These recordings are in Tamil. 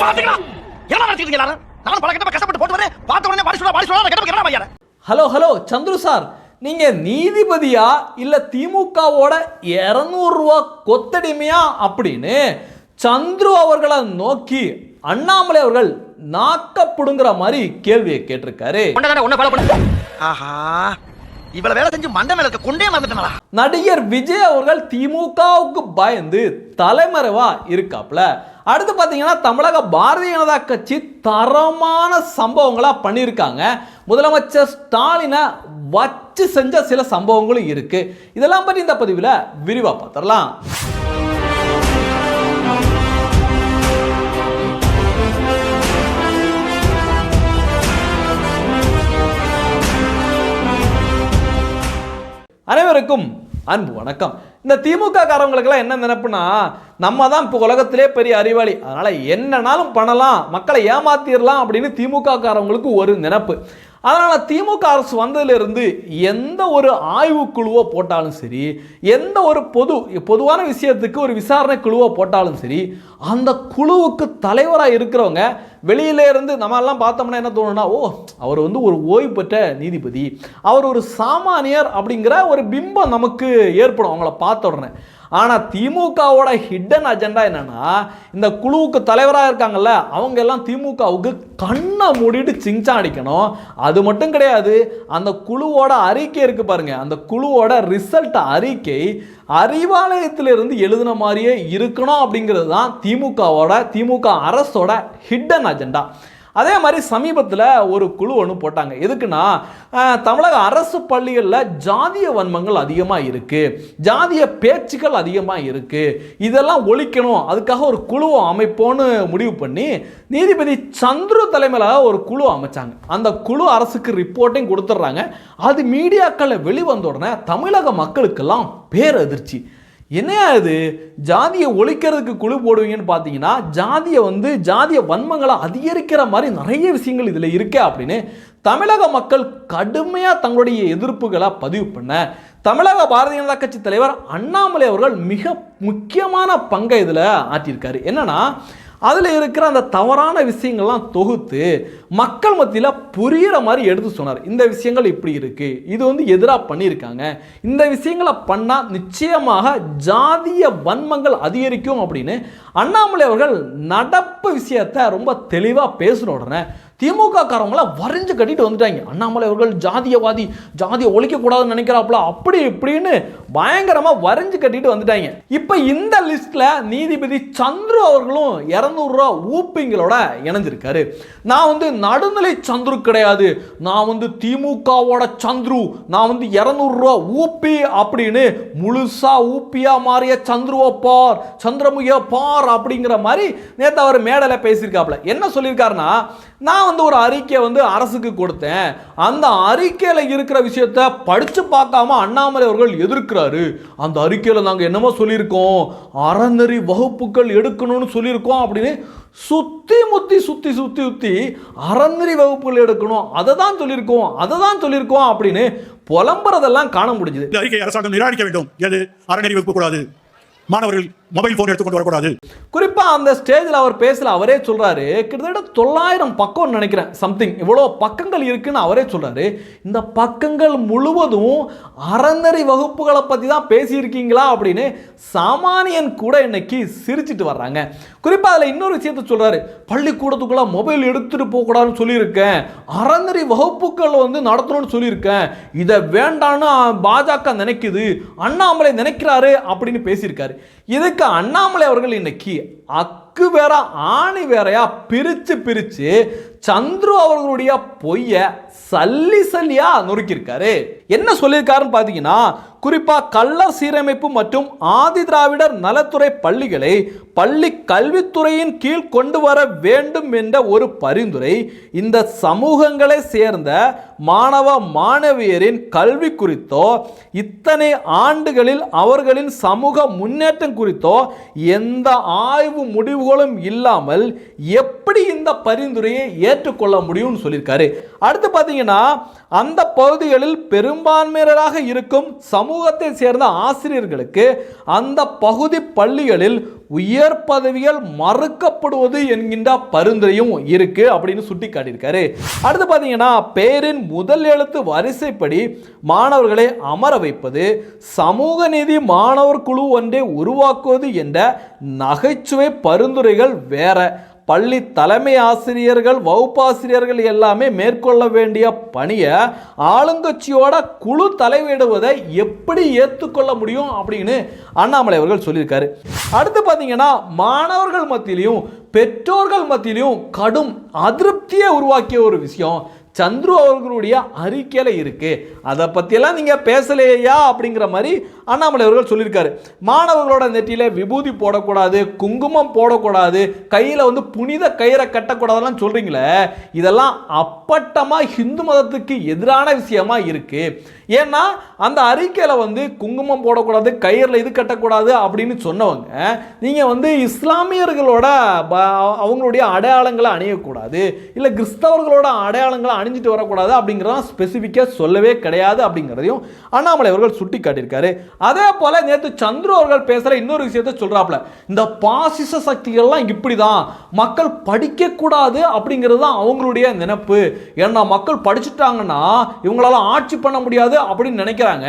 பாத்தீங்களா என்ன நடத்திட்டு எல்லாரும். நானும் பல கட்டப்ப கஷ்டப்பட்டு போட்டு வரேன். பார்த்த உடனே பாடி சொல்ல பாடி சொல்ல கட்டப்ப என்ன ஐயா. Hello hello Chandru sir. நீங்க நீதிபதியா இல்ல திமுகவோட இரநூறுவா கொத்தடிமையா அப்படின்னு சந்துரு அவர்களை நோக்கி அண்ணாமலை அவர்கள் நாக்கப்படுங்கிற மாதிரி கேள்வியை கேட்டிருக்காரு. ஆஹா இவ்வளவு வேலை செஞ்சு மண்டை மேல கொண்டே மறந்துட்டேனா நடிகர் விஜய் அவர்கள் திமுகவுக்கு பயந்து தலைமறைவா இருக்காப்ல. அடுத்து பார்த்தீங்கன்னா தமிழக பாரதிய ஜனதா கட்சி தரமான சம்பவங்களா பண்ணியிருக்காங்க. முதலமைச்சர் ஸ்டாலினை வச்சு செஞ்ச சில சம்பவங்களும் இருக்கு. இதெல்லாம் பற்றி இந்த பதிவில் விரிவாக பார்த்துடலாம். அனைவருக்கும் அன்பு வணக்கம். இந்த திமுக காரவங்களுக்கெல்லாம் என்ன நினைப்புனா நம்ம தான் இப்போ உலகத்திலே பெரிய அறிவாளி. அதனால் என்னனாலும் பண்ணலாம் மக்களை ஏமாத்திடலாம் அப்படின்னு திமுக காரவங்களுக்கு ஒரு நினப்பு. அதனால் திமுக அரசு வந்ததிலிருந்து எந்த ஒரு ஆய்வுக்குழுவோ போட்டாலும் சரி எந்த ஒரு பொது பொதுவான விஷயத்துக்கு ஒரு விசாரணை குழுவோ போட்டாலும் சரி அந்த குழுவுக்கு தலைவராக இருக்கிறவங்க வெளியில இருந்து நம்ம எல்லாம் பார்த்தோம்னா என்ன தோணுன்னா ஓ அவர் வந்து ஒரு ஓய்வு பெற்ற நீதிபதி அவர் ஒரு சாமானியர் அப்படிங்கிற ஒரு பிம்பம் நமக்கு ஏற்படும். அவங்கள பார்த்த உடனே ஆனால் திமுகவோட ஹிடன் அஜெண்டா என்னன்னா இந்த குழுவுக்கு தலைவராக இருக்காங்கல்ல அவங்க எல்லாம் திமுகவுக்கு கண்ணை மூடிட்டு சிங்சா அடிக்கணும். அது மட்டும் கிடையாது அந்த குழுவோட அறிக்கை இருக்கு பாருங்க. அந்த குழுவோட ரிசல்ட் அறிக்கை அறிவாலயத்திலிருந்து எழுதின மாதிரியே இருக்கணும் அப்படிங்கிறது தான் திமுகவோட திமுக அரசோட ஹிடன் அஜெண்டா அதே மாதிரி சமீபத்தில் ஒரு குழு ஒன்று போட்டாங்க. எதுக்குன்னா தமிழக அரசு பள்ளிகளில் ஜாதிய வன்மங்கள் அதிகமாக இருக்குது ஜாதிய பேச்சுக்கள் அதிகமாக இருக்குது இதெல்லாம் ஒழிக்கணும். அதுக்காக ஒரு குழுவை அமைப்போன்னு முடிவு பண்ணி நீதிபதி சந்துரு தலைமையில் ஒரு குழு அமைச்சாங்க. அந்த குழு அரசுக்கு ரிப்போர்ட்டையும் கொடுத்துட்றாங்க. அது மீடியாக்களில் வெளிவந்த உடனே தமிழக மக்களுக்கெல்லாம் பேரதிர்ச்சி. என்னையா இது? ஜாதியை ஒழிக்கிறதுக்கு குழு போடுவீங்கன்னு பார்த்தீங்கன்னா ஜாதியை வந்து ஜாதிய வன்மங்களை அதிகரிக்கிற மாதிரி நிறைய விஷயங்கள் இதில் இருக்கே அப்படின்னு தமிழக மக்கள் கடுமையாக தங்களுடைய எதிர்ப்புகளை பதிவு பண்ண தமிழக பாரதிய ஜனதா கட்சி தலைவர் அண்ணாமலை அவர்கள் மிக முக்கியமான பங்கை இதில் ஆற்றியிருக்காரு. என்னன்னா அதில் இருக்கிற அந்த தவறான விஷயங்கள்லாம் தொகுத்து மக்கள் மத்தியில் புரியிற மாதிரி எடுத்து சொன்னார். இந்த விஷயங்கள் இப்படி இருக்குது இது வந்து எதிராக பண்ணியிருக்காங்க. இந்த விஷயங்களை பண்ணால் நிச்சயமாக ஜாதிய வன்மங்கள் அதிகரிக்கும் அப்படின்னு அண்ணாமலை அவர்கள் நடப்பு விஷயத்தை ரொம்ப தெளிவாக பேசின உடனே திமுக காரவங்களாம் வரைஞ்சு கட்டிட்டு வந்துட்டாங்க. அண்ணாமலை அவர்கள் ஜாதியவாதி ஜாதியை ஒழிக்கக்கூடாதுன்னு நினைக்கிறாப்புல அப்படி இப்படின்னு பயங்கரமாக வரைஞ்சு கட்டிட்டு வந்துட்டாங்க. இப்போ இந்த லிஸ்ட்டில் நீதிபதி சந்துரு அவர்களும் இரநூறுவா ஊப்பிங்களோட இணைஞ்சிருக்காரு. நான் வந்து நடுநிலை சந்துரு கிடையாது. நான் வந்து திமுகவோட சந்துரு. நான் வந்து இரநூறுவா ஊப்பி அப்படின்னு முழுசாக ஊப்பியா மாறிய சந்துருவை பார் சந்திரமுகிய பார் அப்படிங்கிற மாதிரி நேற்று அவர் மேடையில் பேசியிருக்காப்புல. என்ன சொல்லியிருக்காருன்னா நான் வந்து ஒரு அறிக்கை வந்து அரசுக்கு கொடுத்தேன். அந்த அறிக்கையில் இருக்கிற விஷயத்த படித்து பார்க்காம அண்ணாமலை அவர்கள் எதிர்க்கிறாரு. அந்த அறிக்கையில் நாங்கள் என்னமோ சொல்லியிருக்கோம். அறநெறி வகுப்புகள் எடுக்கணும்னு சொல்லியிருக்கோம் அப்படின்னு சுற்றி முத்தி சுற்றி சுற்றி சுற்றி அறநெறி வகுப்புகள் எடுக்கணும். அதை தான் சொல்லியிருக்கோம். அதை தான் சொல்லியிருக்கோம் அப்படின்னு புலம்புறதெல்லாம் காண முடிஞ்சுது. அறிக்கை அரசாங்கம் நிராகரிக்க வேண்டும். எது? அறநெறி வகுப்பு கூடாது. மாணவர்கள் மொபைல் போன் எடுத்துக்கொண்டு வரக்கூடாது. குறிப்பா அந்த ஸ்டேஜில் அவர் பேசல அவரே சொல்றாரு கிட்டத்தட்ட தொள்ளாயிரம் பக்கம் நினைக்கிறேன் சம்திங் இவ்வளோ பக்கங்கள் இருக்குன்னு அவரே சொல்றாரு. இந்த பக்கங்கள் முழுவதும் அறநெறி வகுப்புகளை பத்தி தான் பேசியிருக்கீங்களா? அப்படின்னு சாமானியன் கூட இன்னைக்கு சிரிச்சிட்டு வர்றாங்க. குறிப்பா அதில் இன்னொரு விஷயத்த சொல்றாரு பள்ளிக்கூடத்துக்குள்ள மொபைல் எடுத்துட்டு போகக்கூடாதுன்னு சொல்லியிருக்கேன். அறநெறி வகுப்புகள் வந்து நடத்தணும்னு சொல்லியிருக்கேன். இதை வேண்டான்னு பாஜக நினைக்குது அண்ணாமலை நினைக்கிறாரு அப்படின்னு பேசியிருக்காரு. இதுக்கு அண்ணாமலை அவர்கள் இன்னைக்கு அக்கு வேற ஆணி வேறையா பிரித்து பிரிச்சு சந்துரு அவர்களுடைய பொய்ய சல்லி சல்லியா நொறுக்கியிருக்காரு. என்ன சொல்லியிருக்காருன்னு பார்த்தீங்கன்னா குறிப்பாக கள்ள சீரமைப்பு மற்றும் ஆதி திராவிடர் நலத்துறை பள்ளிகளை பள்ளி கல்வித்துறையின் கீழ் கொண்டு வர வேண்டும் என்ற ஒரு பரிந்துரை இந்த சமூகங்களை சேர்ந்த மாணவ மாணவியரின் கல்வி குறித்தோ இத்தனை ஆண்டுகளில் அவர்களின் சமூக முன்னேற்றம் குறித்தோ எந்த ஆய்வு முடிவுகளும் இல்லாமல் எப்படி இந்த பரிந்துரையை ஏற்றுக்கொள்ள முடியும்னு சொல்லியிருக்காரு. அடுத்து பார்த்தீங்கன்னா அந்த பகுதிகளில் பெரும்பான்மையினராக இருக்கும் சமூக சமூகத்தை சேர்ந்த ஆசிரியர்களுக்கு அந்த பகுதி பள்ளிகளில் உயர் பதவிகள் மறுக்கப்படுவது என்கின்ற பரிந்துரையும் இருக்கு அப்படின்னு சுட்டி காட்டியிருக்காரு அடுத்து பார்த்தீங்கன்னா பேரின் முதல் எழுத்து வரிசைப்படி மாணவர்களை அமர வைப்பது சமூக நீதி மாணவர் குழு ஒன்றை உருவாக்குவது என்ற நகைச்சுவை பரிந்துரைகள் வேற. பள்ளி தலைமை ஆசிரியர்கள் வகுப்பாசிரியர்கள் எல்லாமே மேற்கொள்ள வேண்டிய பணியை ஆளுங்கட்சியோட குழு தலைவிடுவதை எப்படி ஏற்றுக்கொள்ள முடியும் அப்படின்னு அண்ணாமலை அவர்கள் சொல்லியிருக்காரு. அடுத்து பார்த்தீங்கன்னா மாணவர்கள் மத்தியிலையும் பெற்றோர்கள் மத்தியிலையும் கடும் அதிருப்தியை உருவாக்கிய ஒரு விஷயம் சந்துரு அவர்களுடைய அறிக்கையில் இருக்குது அதை பற்றியெல்லாம் நீங்கள் பேசலையா அப்படிங்கிற மாதிரி அண்ணாமலை அவர்கள் சொல்லியிருக்காரு. மாணவர்களோட நெற்றியில் விபூதி போடக்கூடாது குங்குமம் போடக்கூடாது கையில் வந்து புனித கயிறை கட்டக்கூடாதுலாம் சொல்கிறீங்களே இதெல்லாம் அப்பட்டமாக ஹிந்து மதத்துக்கு எதிரான விஷயமா இருக்குது ஏன்னா அந்த அறிக்கையில் வந்து குங்குமம் போடக்கூடாது கயிறில் இது கட்டக்கூடாது அப்படின்னு சொன்னவங்க நீங்கள் வந்து இஸ்லாமியர்களோட ப- அவங்களுடைய அடையாளங்களை அணியக்கூடாது இல்லை கிறிஸ்தவர்களோட அடையாளங்களை அணிஞ்சிட்டு வரக்கூடாது அப்படிங்கிறதான் ஸ்பெசிஃபிக்காக சொல்லவே கிடையாது அப்படிங்கிறதையும் அண்ணாமலை அவர்கள் சுட்டி காட்டியிருக்காரு அதே போல் நேற்று சந்துரு அவர்கள் பேசுகிற இன்னொரு விஷயத்த சொல்கிறாப்புல இந்த பாசிச சக்திகள்லாம் இப்படி தான் மக்கள் படிக்கக்கூடாது அப்படிங்கிறது தான் அவங்களுடைய நினைப்பு. ஏன்னா மக்கள் படிச்சுட்டாங்கன்னா இவங்களால ஆட்சி பண்ண முடியாது அப்படின்னு நினைக்கிறாங்க.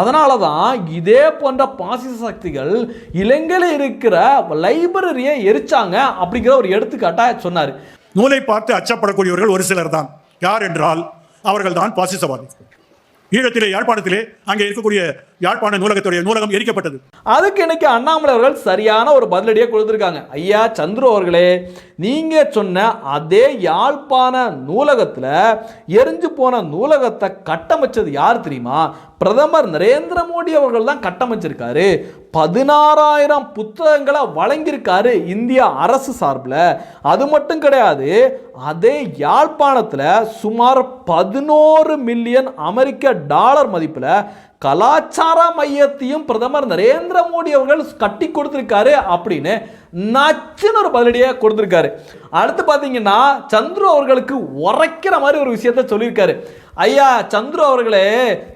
அதனால தான் இதே போன்ற பாசிச சக்திகள் இலங்கையில் இருக்கிற லைப்ரரியை எரிச்சாங்க அப்படிங்கிற ஒரு எடுத்துக்காட்டாக சொன்னார். நூலை பார்த்து அச்சப்படக்கூடியவர்கள் ஒரு சிலர் தான். யார் என்றால் அவர்கள் தான் பாசிசவாதி. ஈழத்திலே யாழ்ப்பாணத்திலே அங்கே இருக்கக்கூடிய யாழ்ப்பாண நூலகத்துடைய நூலகம் எரிக்கப்பட்டது. அதுக்கு இன்னைக்கு அண்ணாமலை அவர்கள் சரியான ஒரு பதிலடியை கொடுத்துருக்காங்க. ஐயா சந்துரு அவர்களே நீங்க சொன்ன அதே யாழ்ப்பாண நூலகத்துல எரிஞ்சு போன நூலகத்தை கட்டமைச்சது யார் தெரியுமா? பிரதமர் நரேந்திர மோடி அவர்கள் தான் கட்டமைச்சிருக்காரு. பதினாறாயிரம் புத்தகங்களை வழங்கியிருக்காரு இந்திய அரசு சார்பில். அது மட்டும் கிடையாது அதே யாழ்ப்பாணத்தில் சுமார் பதினோரு மில்லியன் அமெரிக்க டாலர் மதிப்பில் கலாச்சார மையத்தையும் பிரதமர் நரேந்திர மோடி அவர்கள் கட்டி கொடுத்துருக்காரு அப்படின்னு நச்சுன்னு ஒரு பதிலடியாக கொடுத்துருக்காரு. அடுத்து பார்த்தீங்கன்னா சந்துரு அவர்களுக்கு உரைக்கிற மாதிரி ஒரு விஷயத்த சொல்லியிருக்காரு. ஐயா சந்துரு அவர்களே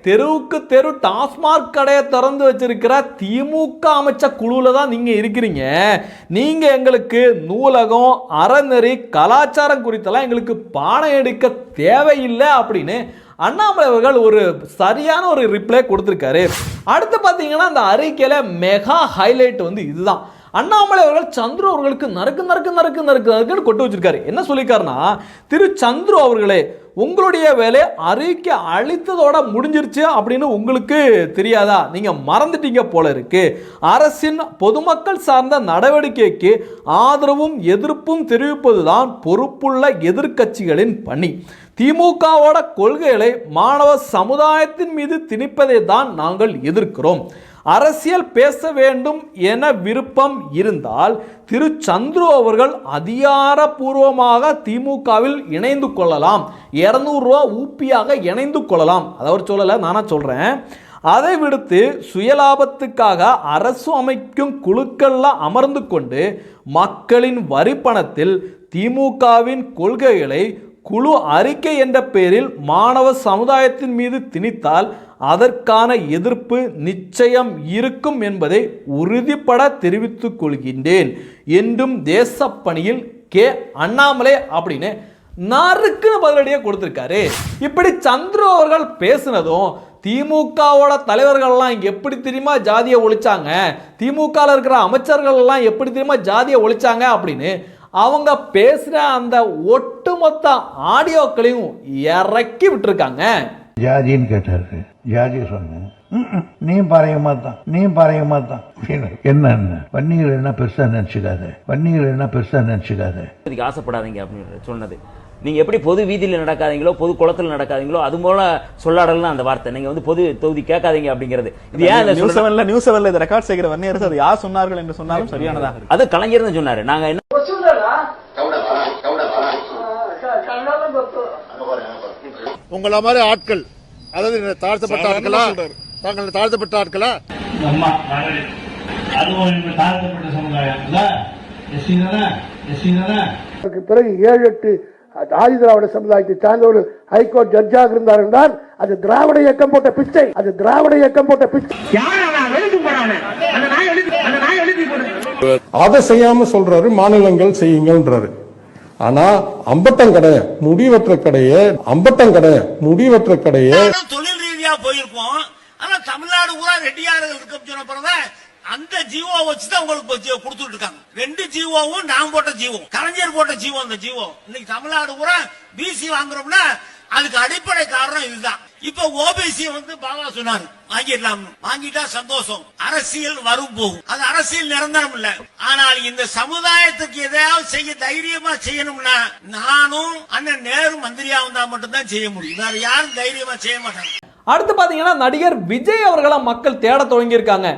தெருவுக்கு தெரு டாஸ்மாக் கடையை திறந்து வச்சிருக்கிற திமுக அமைச்ச குழுவில் தான் நீங்கள் இருக்கிறீங்க. நீங்கள் எங்களுக்கு நூலகம் அறநெறி கலாச்சாரம் குறித்தெல்லாம் எங்களுக்கு பாடம் எடுக்க தேவையில்லை அப்படின்னு அண்ணாமலை அவர்கள் ஒரு சரியான ஒரு ரிப்ளை கொடுத்துருக்காரு. அடுத்து பார்த்தீங்கன்னா அந்த அறிக்கையில் மெகா ஹைலைட் வந்து இதுதான். அண்ணாமலை அவர்கள் சந்துரு அவர்களுக்கு நறுக்கு நறுக்கு நறுக்கு நறுக்கு நறுக்குன்னு கொட்டு வச்சிருக்காரு. என்ன சொல்லியிருக்காருன்னா திரு சந்துரு அவர்களே உங்களுடைய வேலை அறிக்கை அழித்ததோட முடிஞ்சிருச்சு அப்படின்னு உங்களுக்கு தெரியாதா? நீங்க மறந்துட்டீங்க போல இருக்கு. அரசின் பொதுமக்கள் சார்ந்த நடவடிக்கைக்கு ஆதரவும் எதிர்ப்பும் தெரிவிப்பதுதான் பொறுப்புள்ள எதிர்க்கட்சிகளின் பணி. திமுகவோட கொள்கைகளை மாணவ சமுதாயத்தின் மீது திணிப்பதை தான் நாங்கள் எதிர்க்கிறோம். அரசியல் பேச வேண்டும் என விருப்பம் இருந்தால் திரு சந்துரு அவர்கள் அதிகாரபூர்வமாக திமுகவில் இணைந்து கொள்ளலாம். இரநூறுவா ஊப்பியாக இணைந்து கொள்ளலாம். அதை அவர் சொல்லலை நானா சொல்கிறேன் அதை விடுத்து சுயலாபத்துக்காக அரசு அமைக்கும் குழுக்கள்ல அமர்ந்து கொண்டு மக்களின் வரிப்பணத்தில் திமுகவின் கொள்கைகளை குழு அறிக்கை என்ற பெயரில் மாணவ சமுதாயத்தின் மீது திணித்தால் அதற்கான எதிர்ப்பு நிச்சயம் இருக்கும் என்பதை உறுதிப்பட தெரிவித்துக் கொள்கின்றேன். என்றும் தேசப்பணியில் கே. அண்ணாமலை அப்படின்னு நறுக்குன்னு பதிலடியாக கொடுத்துருக்காரு. இப்படி சந்துரு அவர்கள் பேசினதும் திமுகவோட தலைவர்கள்லாம் எப்படி தெரியுமா ஜாதியை ஒழிச்சாங்க? திமுகவில் இருக்கிற அமைச்சர்கள் எல்லாம் எப்படி தெரியுமா ஜாதியை ஒழிச்சாங்க அப்படின்னு அவங்க பேசுகிற அந்த ஒட்டுமொத்த ஆடியோக்களையும் இறக்கி விட்டுருக்காங்க. ஜாதின்னு கேட்டாரு. ஜாதி சொன்னேன் "ம்ம், நீ பறைய மாட்டான் நீ பறைய மாட்டான் அப்படின்னு. என்னன்னு வன்னிகள் என்ன பெருசா நினைச்சுக்காத? வன்னிகள் என்ன பெருசா நினைச்சுக்காத? இதுக்கு ஆசைப்படாதீங்க அப்படின்னு சொன்னது. நீங்க எப்படி பொது வீதியில் நடக்காதீங்களோ பொது குளத்தில் நடக்காதீங்களோ அது போல சொல்லாடலாம் அந்த வார்த்தை. நீங்க வந்து பொது தொகுதி கேட்காதீங்க அப்படிங்கிறது. இது ஏன் நியூஸ்? செவன்ல நியூஸ் செவன்ல இதை ரெக்கார்ட் செய்கிற வன்னியரசு அது யார் சொன்னார்கள் என்று சொன்னாலும் சரியானதாக இருக்கு அது கலைஞர் தான் சொன்னாரு. நாங்க என்ன உங்கள மாதிரி ஆட்கள் அதாவது தாழ்த்தப்பட்ட ஆட்களா? தாங்கள் தாழ்த்தப்பட்ட ஆட்களா? பிறகு ஏழு எட்டு ஆதி திராவிட சமுதாயத்தை சார்ந்த ஒரு ஹைகோர்ட் ஜட்ஜாக இருந்தார் என்றால் அது திராவிட இயக்கம் போட்ட பிச்சை. அது திராவிட இயக்கம் போட்ட பிச்சை. அதை செய்யாம சொல்றாரு மாநிலங்கள் செய்யுங்கன்றாரு. ஆனா அம்பட்டங்கடை முடிவற்ற கடையை அம்பட்டங்கடை முடிவற்ற கடையே. தொழில் ரீதியா போயிருப்போம் ஆனா தமிழ்நாடு பூரா ரெட்டியார்கள் இருக்கு சொன்ன பிறகு அந்த ஜீவோ வச்சுதான் உங்களுக்கு கொடுத்துட்டு இருக்காங்க. ரெண்டு ஜீவோவும் நான் போட்ட ஜீவோ கலைஞர் போட்ட ஜீவோ அந்த ஜீவோ இன்னைக்கு தமிழ்நாடு பூரா பிசி வாங்குறோம்னா அதுக்கு அடிப்படை காரணம் இதுதான். இப்ப ஓபிசி வந்து பாபா சொன்னாரு வாங்கிடலாம். வாங்கிட்டா சந்தோஷம். அரசியல் வரும் போகும். அது அரசியல் நிரந்தரம் இல்ல. ஆனால் இந்த சமுதாயத்துக்கு எதையாவது செய்ய தைரியமா செய்யணும்னா நானும் அண்ணன் நேரு மந்திரியா வந்தா மட்டும்தான் செய்ய முடியும். வேற யாரும் தைரியமா செய்ய மாட்டாங்க. அடுத்து பார்த்தீங்கன்னா நடிகர் விஜய் அவர்களை மக்கள் தேட தொடங்கியிருக்காங்க.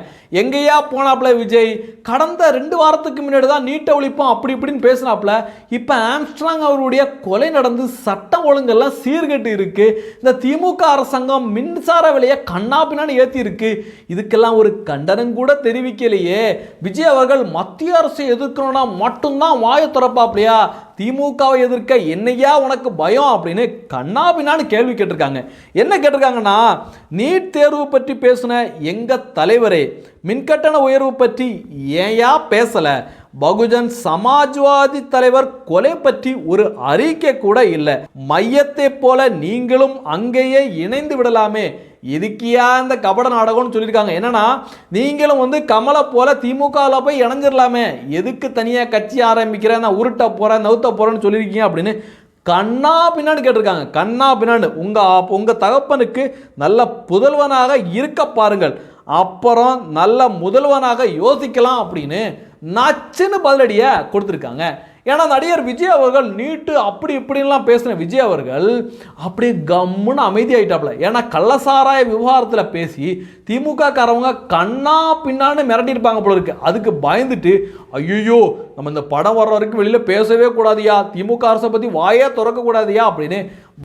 எங்கேயா போனாப்ல விஜய்? கடந்த ரெண்டு வாரத்துக்கு முன்னாடி தான் நீட்டை ஒழிப்போம் அப்படி இப்படின்னு பேசினாப்ல இப்போ ஆம்ஸ்ட்ராங் அவருடைய கொலை நடந்து சட்டம் ஒழுங்கெல்லாம் சீர்கெட்டு இருக்கு. இந்த திமுக அரசாங்கம் மின்சார விலையை கண்ணா பின்னான்னு ஏற்றி இருக்கு இதுக்கெல்லாம் ஒரு கண்டனம் கூட தெரிவிக்கலையே. விஜய் அவர்கள் மத்திய அரசை எதிர்க்கணும்னா மட்டும்தான் வாயை திறப்பாப்லையா திமுகவை எதிர்க்க என்னையா உனக்கு பயம் அப்படின்னு கண்ணா பின்னான்னு கேள்வி கேட்டிருக்காங்க. என்ன கேட்டிருக்காங்கன்னா நீட் தேர்வு பற்றி பேசின எங்கள் தலைவரே மின்கட்டண உயர்வு பற்றி ஏயா பேசலை? பகுஜன் சமாஜ்வாதி தலைவர் கொலை பற்றி ஒரு அறிக்கை கூட இல்லை. மையத்தை போல நீங்களும் அங்கேயே இணைந்து விடலாமே. எதுக்கியா இந்த கபட நாடகம்னு சொல்லியிருக்காங்க. என்னன்னா நீங்களும் வந்து கமலை போல திமுகவில் போய் இணைஞ்சிடலாமே எதுக்கு தனியாக கட்சி ஆரம்பிக்கிறேன் நான் உருட்ட போகிறேன் நவுத்த போகிறேன்னு சொல்லியிருக்கீங்க அப்படின்னு கண்ணா பின்னான்னு கேட்டிருக்காங்க. கண்ணா பின்னான்னு. உங்கள் உங்கள் தகப்பனுக்கு நல்ல புதல்வனாக இருக்க பாருங்கள். அப்புறம் நல்ல முதல்வனாக யோசிக்கலாம் அப்படின்னு நச்சுன்னு பதிலடியை கொடுத்துருக்காங்க. ஏன்னா நடிகர் விஜய் அவர்கள் நீட்டு அப்படி இப்படின்லாம் பேசின விஜய் அவர்கள் அப்படியே கம்முன்னு அமைதியாயிட்டாப்ல. ஏன்னா கள்ளசாராய விவகாரத்தில் பேசி திமுக காரவங்க கண்ணா பின்னான்னு மிரட்டியிருப்பாங்க போல இருக்கு. அதுக்கு பயந்துட்டு ஐயோ நம்ம இந்த படம் வர்ற வரைக்கும் வெளியில் பேசவே கூடாதியா திமுக அரசை பற்றி வாயே திறக்கக்கூடாதியா அப்படின்னு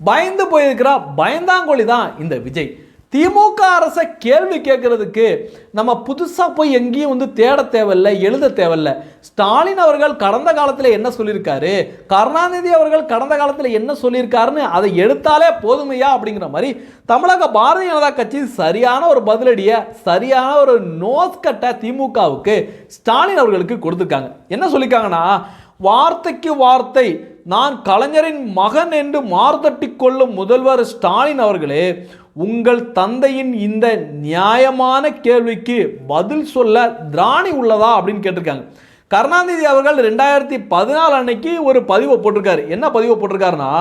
பயந்து போயிருக்கிற பயந்தாங்கொழி தான் இந்த விஜய். திமுக அரசை கேள்வி கேட்கறதுக்கு நம்ம புதுசாக போய் எங்கேயும் வந்து தேட தேவையில்ல எழுத தேவையில்ல. ஸ்டாலின் அவர்கள் கடந்த காலத்தில் என்ன சொல்லியிருக்காரு? கருணாநிதி அவர்கள் கடந்த காலத்தில் என்ன சொல்லியிருக்காருன்னு அதை எடுத்தாலே போதுமையா அப்படிங்கிற மாதிரி தமிழக பாரதிய ஜனதா கட்சி சரியான ஒரு பதிலடியை சரியான ஒரு நோஸ்கட்டை திமுகவுக்கு ஸ்டாலின் அவர்களுக்கு கொடுத்துருக்காங்க. என்ன சொல்லியிருக்காங்கன்னா வார்த்தைக்கு வார்த்தை நான் கலைஞரின் மகன் என்று மார்தட்டி கொள்ளும் முதல்வர் ஸ்டாலின் அவர்களே உங்கள் தந்தையின் இந்த நியாயமான கேள்விக்கு பதில் சொல்ல திராணி உள்ளதா அப்படின்னு கேட்டிருக்காங்க. கருணாநிதி அவர்கள் ரெண்டாயிரத்தி பதினாலு அன்னைக்கு ஒரு பதிவை போட்டிருக்காரு. என்ன பதிவை போட்டிருக்காருன்னா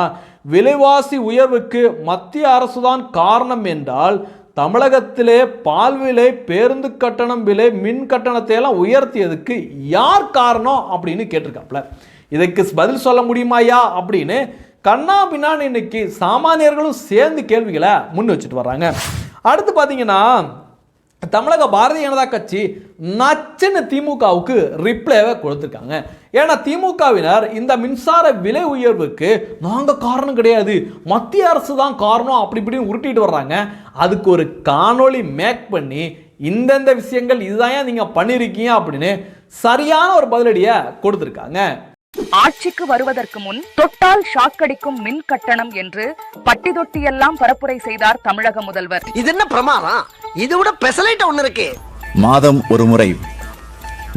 விலைவாசி உயர்வுக்கு மத்திய அரசு தான் காரணம் என்றால் தமிழகத்திலே பால் விலை பேருந்து கட்டணம் விலை மின் கட்டணத்தை எல்லாம் உயர்த்தியதுக்கு யார் காரணம் அப்படின்னு கேட்டிருக்காப்ல இதுக்கு பதில் சொல்ல முடியுமாயா அப்படின்னு கண்ணா பின்னான்னு இன்னைக்கு சாமானியர்களும் சேர்ந்து கேள்விகளை முன் வச்சுட்டு வர்றாங்க. அடுத்து பார்த்தீங்கன்னா தமிழக பாரதிய ஜனதா கட்சி நச்சுன்னு திமுகவுக்கு ரிப்ளைவை கொடுத்துருக்காங்க. ஏன்னா திமுகவினர் இந்த மின்சார விலை உயர்வுக்கு நாங்கள் காரணம் கிடையாது. மத்திய அரசு தான் காரணம் அப்படி இப்படின்னு உருட்டிட்டு வர்றாங்க. அதுக்கு ஒரு காணொளி மேக் பண்ணி இந்தந்த விஷயங்கள் இதுதான் நீங்கள் பண்ணியிருக்கீங்க அப்படின்னு சரியான ஒரு பதிலடியை கொடுத்துருக்காங்க. ஆட்சிக்கு வருவதற்கு முன் தொட்டால் ஷாக்கடிக்கும் மின் கட்டணம் என்று பட்டி தொட்டியெல்லாம் பரப்புரை செய்தார் தமிழக முதல்வர். இது என்ன பிரமாதம்? இது விட பெசலைட் ஒண்ணு இருக்கு. மாதம் ஒரு முறை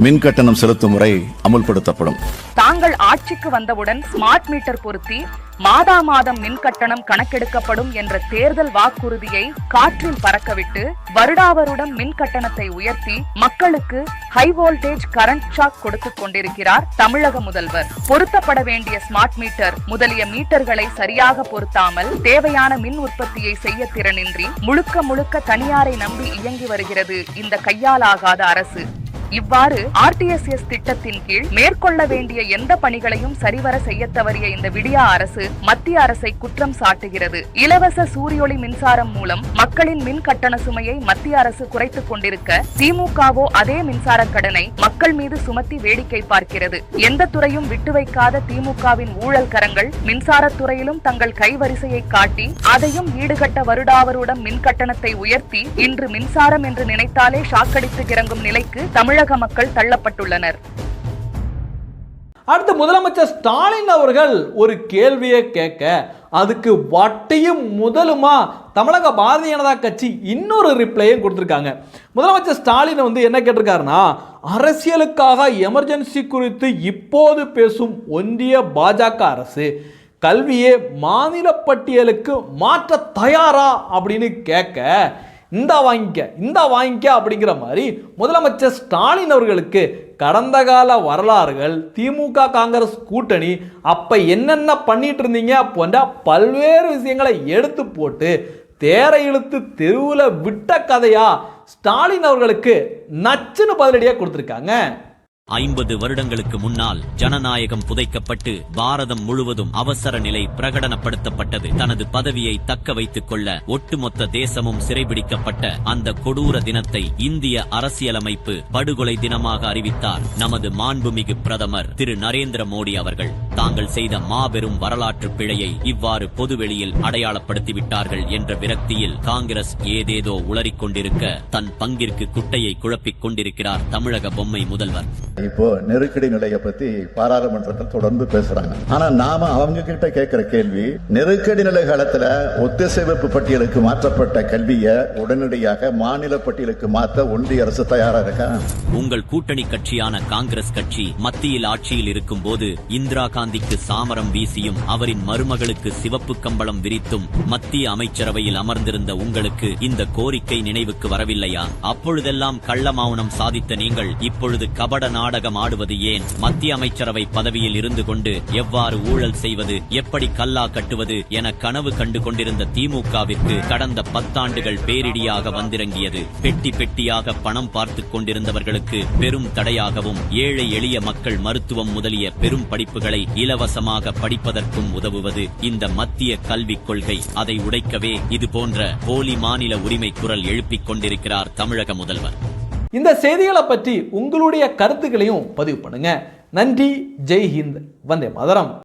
மின் கட்டணம் செலுத்தும் முறை அமுல்படுத்தப்படும். தாங்கள் ஆட்சிக்கு வந்தவுடன் ஸ்மார்ட் மீட்டர் பொருத்தி மாதா மாதம் மின் கட்டணம் கணக்கெடுக்கப்படும் என்ற தேர்தல் வாக்குறுதியை காற்றில் பறக்கவிட்டு வருடாவருடம் மின் கட்டணத்தை உயர்த்தி மக்களுக்கு ஹை வோல்டேஜ் கரண்ட் ஷாக் கொடுத்துக் கொண்டிருக்கிறார் தமிழக முதல்வர். பொருத்தப்பட வேண்டிய ஸ்மார்ட் மீட்டர் முதலிய மீட்டர்களை சரியாக பொருத்தாமல் தேவையான மின் உற்பத்தியை செய்ய திறனின்றி முழுக்க முழுக்க தனியாரை நம்பி இயங்கி வருகிறது இந்த கையாலாகாத அரசு. இவ்வாறு ஆர்டிஎஸ்எஸ் திட்டத்தின் கீழ் மேற்கொள்ள வேண்டிய எந்த பணிகளையும் சரிவர செய்ய தவறிய இந்த விடியா அரசு மத்திய அரசை குற்றம் சாட்டுகிறது. இலவச சூரியொளி மின்சாரம் மூலம் மக்களின் மின் கட்டண சுமையை மத்திய அரசு குறைத்துக் கொண்டிருக்க திமுகவோ அதே மின்சார கடனை மக்கள் மீது சுமத்தி வேடிக்கை பார்க்கிறது. எந்த துறையும் விட்டு வைக்காத திமுகவின் ஊழல் கரங்கள் மின்சாரத்துறையிலும் தங்கள் கைவரிசையை காட்டி அதையும் ஈடுகட்ட வருடாவருடம் மின் கட்டணத்தை உயர்த்தி இன்று மின்சாரம் என்று நினைத்தாலே ஷாக்கடித்து கிறங்கும் நிலைக்கு தமிழக மக்கள் தள்ளப்பட்டுள்ளனர். அடுத்து முதலமைச்சர் ஸ்டாலின் அவர்கள் ஒரு கேள்வியை கேட்க அதுக்கு வட்டியும் முதலுமா? தமிழக பாரதிய ஜனதா கட்சி இன்னொரு ரிப்ளையும் கொடுத்துருக்காங்க. முதலமைச்சர் ஸ்டாலின் வந்து என்ன கேட்டிருக்காருன்னா அரசியலுக்காக எமர்ஜென்சி குறித்து இப்போது பேசும் ஒன்றிய பாஜக அரசு கல்வியை மாநில பட்டியலுக்கு மாற்ற தயாரா? அப்படின்னு கேட்க இந்த வாங்கிக்க இந்த வாங்கிக்க அப்படிங்கிற மாதிரி முதலமைச்சர் ஸ்டாலின் அவர்களுக்கு கடந்த கால வரலாறுகள் திமுக காங்கிரஸ் கூட்டணி அப்போ என்னென்ன பண்ணிட்டு இருந்தீங்க போன்ற பல்வேறு விஷயங்களை எடுத்து போட்டு தேரை இழுத்து தெருவில் விட்ட கதையா ஸ்டாலின் அவர்களுக்கு நச்சுன்னு பதிலடியாக கொடுத்துருக்காங்க. ஐம்பது வருடங்களுக்கு முன்னால் ஜனநாயகம் புதைக்கப்பட்டு பாரதம் முழுவதும் அவசர நிலை பிரகடனப்படுத்தப்பட்டது. தனது பதவியை தக்க வைத்துக் கொள்ள ஒட்டுமொத்த தேசமும் சிறைபிடிக்கப்பட்ட அந்த கொடூர தினத்தை இந்திய அரசியலமைப்பு படுகொலை தினமாக அறிவித்தார். நமது மாண்புமிகு பிரதமர் திரு நரேந்திர மோடி அவர்கள் தாங்கள் செய்த மாபெரும் வரலாற்று பிழையை இவ்வாறு பொதுவெளியில் அடையாளப்படுத்திவிட்டார்கள் என்ற விரக்தியில் காங்கிரஸ் ஏதேதோ உளறிக் கொண்டிருக்க தன் பங்கிற்கு குட்டையை குழப்பிக் கொண்டிருக்கிறார் தமிழக பொம்மை முதல்வர். இப்போ நெருக்கடி நிலையை பத்தி பாராளுமன்றத்தில் தொடர்ந்து பேசுறாங்க. ஆனா நாம அவங்க கிட்ட கேட்கிற கேள்வி நெருக்கடி நிலை காலத்துல ஒத்திசைவப்பு பட்டியலுக்கு மாற்றப்பட்ட கல்வியை உடனடியாக மாநில பட்டியலுக்கு மாற்ற ஒன்றிய அரசு தயாரா இருக்கா? உங்கள் கூட்டணி கட்சியான காங்கிரஸ் கட்சி மத்தியில் ஆட்சியில் இருக்கும்போது இந்திரா காந்திக்கு சாமரம் வீசியும் அவரின் மருமகளுக்கு சிவப்பு கம்பளம் விரித்தும் மத்திய அமைச்சரவையில் அமர்ந்திருந்த உங்களுக்கு இந்த கோரிக்கை நினைவுக்கு வரவில்லையா? அப்பொழுதெல்லாம் கள்ள மௌனம் சாதித்த நீங்கள் இப்பொழுது கபட நாடகம் ஆடுவது ஏன்? மத்திய அமைச்சரவை பதவியில் இருந்து கொண்டு எவ்வாறு ஊழல் செய்வது? எப்படி கல்லா கட்டுவது என கனவு கண்டு கொண்டிருந்த திமுகவிற்கு கடந்த பத்தாண்டுகள் பேரிடியாக வந்திறங்கியது. பெட்டி பெட்டியாக பணம் பார்த்துக் கொண்டிருந்தவர்களுக்கு பெரும் தடையாகவும் ஏழை எளிய மக்கள் மருத்துவம் முதலிய பெரும் படிப்புகளை இலவசமாக படிப்பதற்கும் உதவுவது இந்த மத்திய கல்விக் கொள்கை. அதை உடைக்கவே இது போன்ற போலி மாநில உரிமை குரல் எழுப்பிக் கொண்டிருக்கிறார் தமிழக முதல்வர். இந்த செய்திகளை பற்றி உங்களுடைய கருத்துக்களையும் பதிவு பண்ணுங்க. நன்றி ஜெய் ஹிந்த் வந்தே மதரம்.